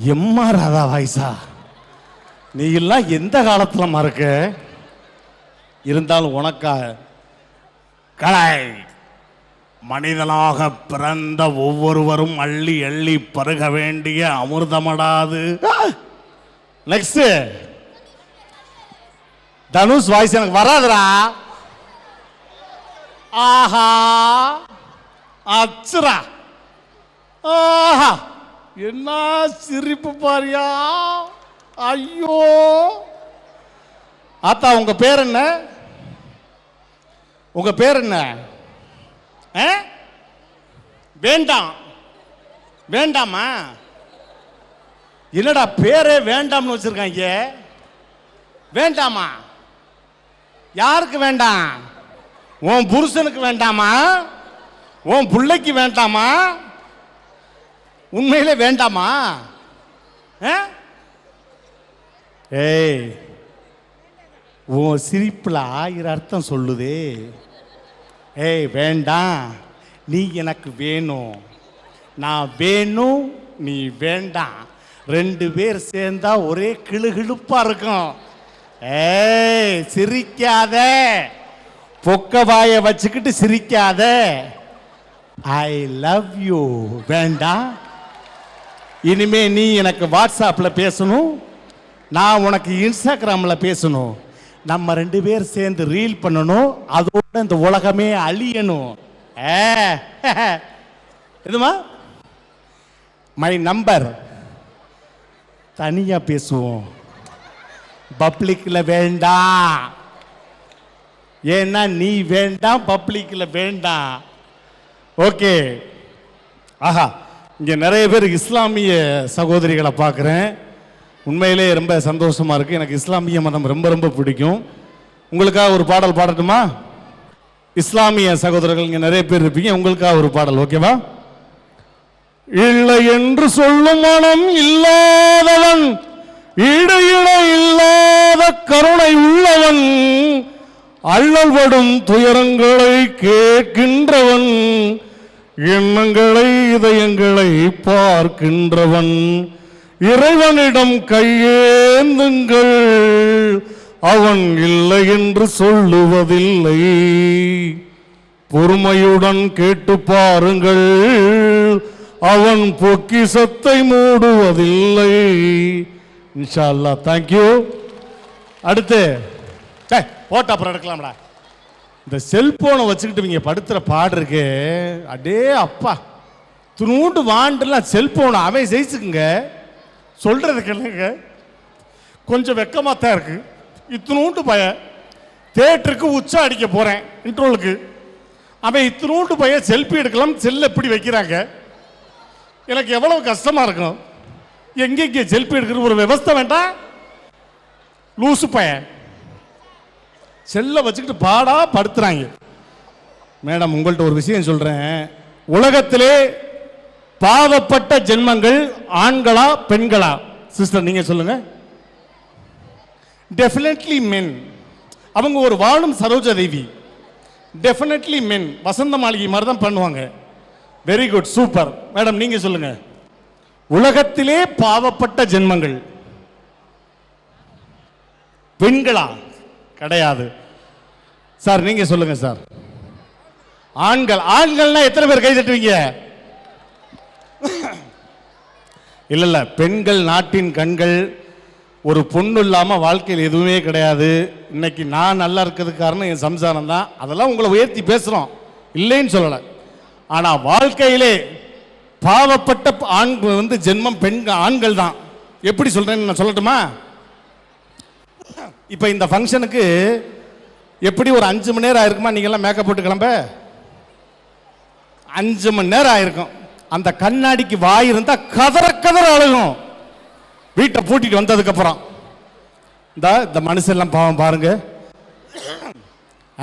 எம்மா ராதா வாய்ஸா நீ எல்லாம் எந்த காலத்துல மறக்க இருந்தாலும் உனக்கா கலை மனிதனாக பிறந்த ஒவ்வொருவரும் அள்ளி அள்ளி பருக வேண்டிய அமிர்தமடாது. நெக்ஸ்ட் தனுஷ் வாய்ஸ் எனக்கு வராதுடா. ஆஹா அச்சுரா ஆஹா. என்ன சிரிப்பு பாரியா? ஐயோ. ஆத்தா உங்க பேர் என்ன? உங்க பேர் என்ன? ஆ? வேண்டாம். வேண்டாமா? என்னடா பேரே வேண்டாம்னு வச்சிருக்காங்க. வேண்டாமா? யாருக்கு வேண்டாம்? உன் புருஷனுக்கு வேண்டாமா? உன் பிள்ளைக்கு வேண்டாமா? உண்மையிலே வேண்டாமா? ஆ? ஏய் உன் சிரிப்பில் ஆயிரம் அர்த்தம் சொல்லுதே. ஏய் வேண்டாம். நீ எனக்கு வேணும். நான் வேணும் நீ வேண்டாம். ரெண்டு பேர் சேர்ந்தா ஒரே கிளுகிழுப்பாக இருக்கும். ஏய் சிரிக்காத. பொக்க வாய வச்சுக்கிட்டு சிரிக்காத. ஐ லவ் யூ வேண்டாம். இனிமே நீ எனக்கு வாட்ஸ்அப்பில் பேசணும் நான் உனக்கு இன்ஸ்டாகிராமில் பேசணும். நம்ம ரெண்டு பேர் சேர்ந்து ரீல் பண்ணணும் அதோட இந்த உலகமே அழியணும். ஏ இதுமா மை நம்பர் தனியாக பேசுவோம். பப்ளிக்கில் வேண்டாம். ஏன்னா நீ வேண்டாம் பப்ளிக்கில் வேண்டாம். ஓகே. ஆஹா. இங்கே நிறைய பேர் இஸ்லாமிய சகோதரிகளை பார்க்குறேன். உண்மையிலே ரொம்ப சந்தோஷமாக இருக்குது எனக்கு இஸ்லாமிய மதம் ரொம்ப ரொம்ப பிடிக்கும். உங்களுக்காக ஒரு பாடல் பாடட்டுமா? இஸ்லாமிய சகோதரர்கள் இங்கே நிறைய பேர் இருப்பீங்க. உங்களுக்காக ஒரு பாடல் ஓகேவா? இல்லை என்று சொல்லும் மனம் இல்லாதவன் ஈடு இல்லாத கருணை உள்ளவன் அள்ளல்படும் துயரங்களை கேட்கின்றவன் எண்ணங்களை இதயங்களை பார்க்கின்றவன். இறைவனிடம் கையேந்துங்கள். அவன் இல்லை என்று சொல்லுவதில்லை. பொறுமையுடன் கேட்டு பாருங்கள். அவன் பொக்கிசத்தை மூடுவதில்லை. இன்ஷா அல்லா தேங்க்யூ அடுத்து போட்டா அப்புறம் எடுக்கலாம்டா. இந்த செல்போனை வச்சுக்கிட்டு இவங்க படுத்துற பாடு இருக்கு. அடே அப்பா. துணூண்டு வாண்டுலாம் செல்போனை அவன் ஜெயிச்சுக்குங்க. சொல்கிறதுக்கு இல்லைங்க கொஞ்சம் வெக்கமாக தான் இருக்கு. இத்தினூண்டு பய தேட்டருக்கு உச்சா அடிக்க போகிறேன் இன்ட்ரோலுக்கு. அவன் இத்தினூண்டு பய செல்ஃபி எடுக்கலாம் செல்ல எப்படி வைக்கிறாங்க? எனக்கு எவ்வளோ கஷ்டமாக இருக்கும் எங்கெங்கே செல்ஃபி எடுக்கிற ஒரு விவஸ்தை வேண்டாம். லூசு பையன் செல்ல வச்சுக்கிட்டு பாடா படுத்துறாங்க. மேடம் உங்கள்கிட்ட ஒரு விஷயம் சொல்றேன். உலகத்திலே பாவப்பட்ட ஜென்மங்கள் ஆண்களா பெண்களா? சிஸ்டர் நீங்க சொல்லுங்க. டெஃபினெட்லி மென் அவங்க ஒரு வாழும் சரோஜ தேவி. டெஃபினெட்லி மென் வசந்த மாளிகை மாதிரி தான் பண்ணுவாங்க. வெரி குட் சூப்பர் மேடம் நீங்க சொல்லுங்க. உலகத்திலே பாவப்பட்ட ஜென்மங்கள். பெண்களா? கிடையாது. சார் நீங்க சொல்லுங்க சார். ஆண்கள் ஆண்கள்னா எத்தனை பேர் கை தட்டுவீங்க? இல்ல இல்ல பெண்கள் நாட்டின் கண்கள் ஒரு பொண்ணு இல்லாம வாழ்க்கையில் எதுவுமே கிடையாது. இன்னைக்கு நான் நல்லா இருக்கிறதுக்கு காரணம் என் சம்சாரம் தான். அதெல்லாம் உங்களை உயர்த்தி பேசுறோம். இல்லைன்னு சொல்லல. ஆனா வாழ்க்கையிலே பாவப்பட்ட ஆண்கள் வந்து ஜென்மம் பெண்கள் ஆண்கள் தான். எப்படி சொல்றேன்னு நான் சொல்லட்டுமா? இப்போ இந்த ஃபங்க்ஷனுக்கு எப்படி ஒரு அஞ்சு மணி நேரம் ஆயிருக்குமா? நீங்கள்லாம் மேக்கப் போட்டு கிளம்ப. அஞ்சு மணி நேரம் ஆயிருக்கும். அந்த கண்ணாடிக்கு வாய் இருந்தா கதற கதற அழுகும். வீட்டை பூட்டிட்டு வந்ததுக்கு அப்புறம். இந்த இந்த மனுஷெல்லாம் பாவம் பாருங்க.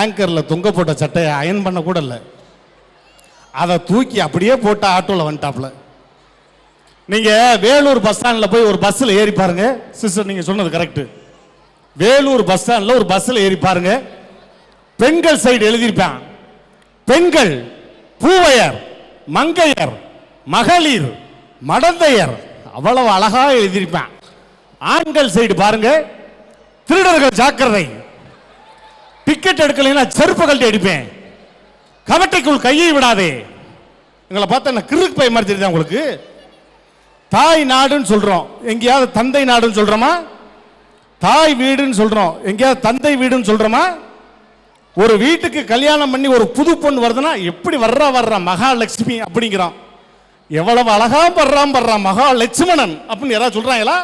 ஆங்கர்ல தொங்க போட்ட சட்டையை அயன் பண்ண கூட இல்லை. அதை தூக்கி அப்படியே போட்டு ஆட்டோல வந்துட்டாப்ல நீங்க வேலூர் பஸ் ஸ்டாண்ட்ல போய் ஒரு பஸ்ல ஏறி பாருங்க. சிஸ்டர் நீங்க சொன்னது கரெக்ட் வேலூர் பஸ் ஸ்டாண்ட்ல ஒரு பஸ்ல ஏறி பாருங்க. பெண்கள் சைடு எழுதியிருப்பான். பெண்கள் பூவையர் மங்கையர் மகளிர் மடந்தையர் அவ்வளவு அழகா எழுதியிருப்பேன். ஆண்கள் சைடு பாருங்க. திருடர்கள் ஜாக்கிரதை. டிக்கெட் எடுக்கலைன்னா செருப்பு கழட்டி அடிப்பேன் கவட்டைக்குள் கையை விடாதே. எங்களை பார்த்தா நான் கிறுக்கு பை மாதிரி தெரியுதா உங்களுக்கு? தாய் நாடுன்னு சொல்றோம். எங்கேயாவது தந்தை நாடுன்னு சொல்றோமா? தாய் வீடுன்னு சொல்றோம். எங்கேயாவது தந்தை வீடுன்னு சொல்றோமா? ஒரு வீட்டுக்கு கல்யாணம் பண்ணி ஒரு புது பொண்ணு வருதுன்னா எப்படி வர்றா வர்றா மகாலட்சுமி அப்படிங்கிறான். எவ்வளவு அழகா படுறான் படுறான் மகா லட்சுமணன் அப்படின்னு யாராவது சொல்றாங்களா?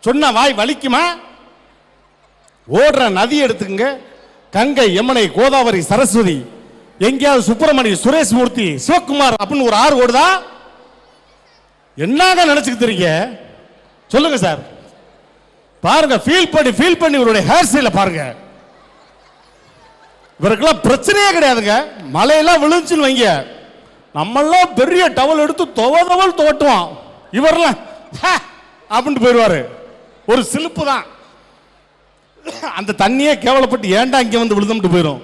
சொன்ன வாய் வலிக்குமா? ஓடுற நதி எடுத்துக்கங்க. கங்கை யமுனை கோதாவரி சரஸ்வதி. எங்கேயாவது சுப்பிரமணிய சுரேஷ் மூர்த்தி சிவகுமார் அப்படின்னு ஒரு ஆறு ஓடுதா? என்னங்க நினைச்சுக்கிட்டு இருக்கீங்க? சொல்லுங்க சார். பாருங்க ஃபீல் பண்ணி ஃபீல் பண்ணி இவருடைய ஹேர் ஸ்டைல பாருங்க. இவருக்கெல்லாம் பிரச்சனையே கிடையாதுங்க. மலையெல்லாம் விழுந்துச்சுன்னு வைங்க. நம்மெல்லாம் பெரிய டவல் எடுத்து துவ தவல் துவட்டுவோம் இவரெல்லாம் அப்படின்ட்டு போயிடுவாரு. ஒரு சிலுப்பு தான். அந்த தண்ணியே கேவலப்பட்டு ஏன்டா இங்கே வந்து விழுந்துட்டு போயிடும்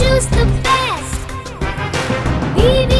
choose the best. VVNKM,